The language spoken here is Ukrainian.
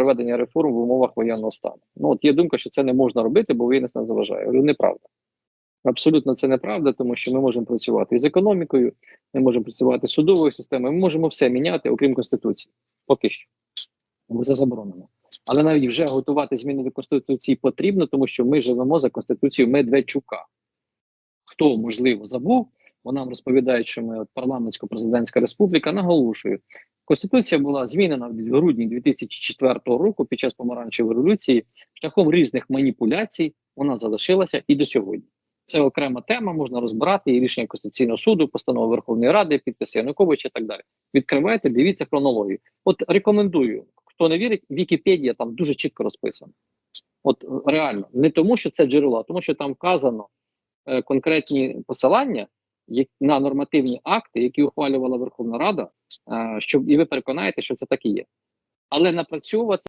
проведення реформ в умовах воєнного стану. Ну от є думка, що це не можна робити, бо воєнний стан заважає. Говорю, неправда. Абсолютно це неправда, тому що ми можемо працювати з економікою, ми можемо працювати з судовою системою, ми можемо все міняти, окрім Конституції. Поки що. Бо це заборонено. Але навіть вже готувати зміни до Конституції потрібно, тому що ми живемо за Конституцією Медведчука. Хто, можливо, забув, бо нам розповідають, що ми от парламентсько-президентська республіка, наголошую. Конституція була змінена в грудні 2004 року під час помаранчевої революції шляхом різних маніпуляцій. Вона залишилася і до сьогодні. Це окрема тема, можна розбирати і рішення Конституційного суду, постанови Верховної Ради, підписи Януковича і так далі. Відкривайте, дивіться хронологію. От рекомендую, хто не вірить, Вікіпедія там дуже чітко розписано. От е, реально, не тому, що це джерело, а тому, що там вказано е, конкретні посилання на нормативні акти, які ухвалювала Верховна Рада, е, щоб і ви переконаєте, що це так і є. Але напрацьовувати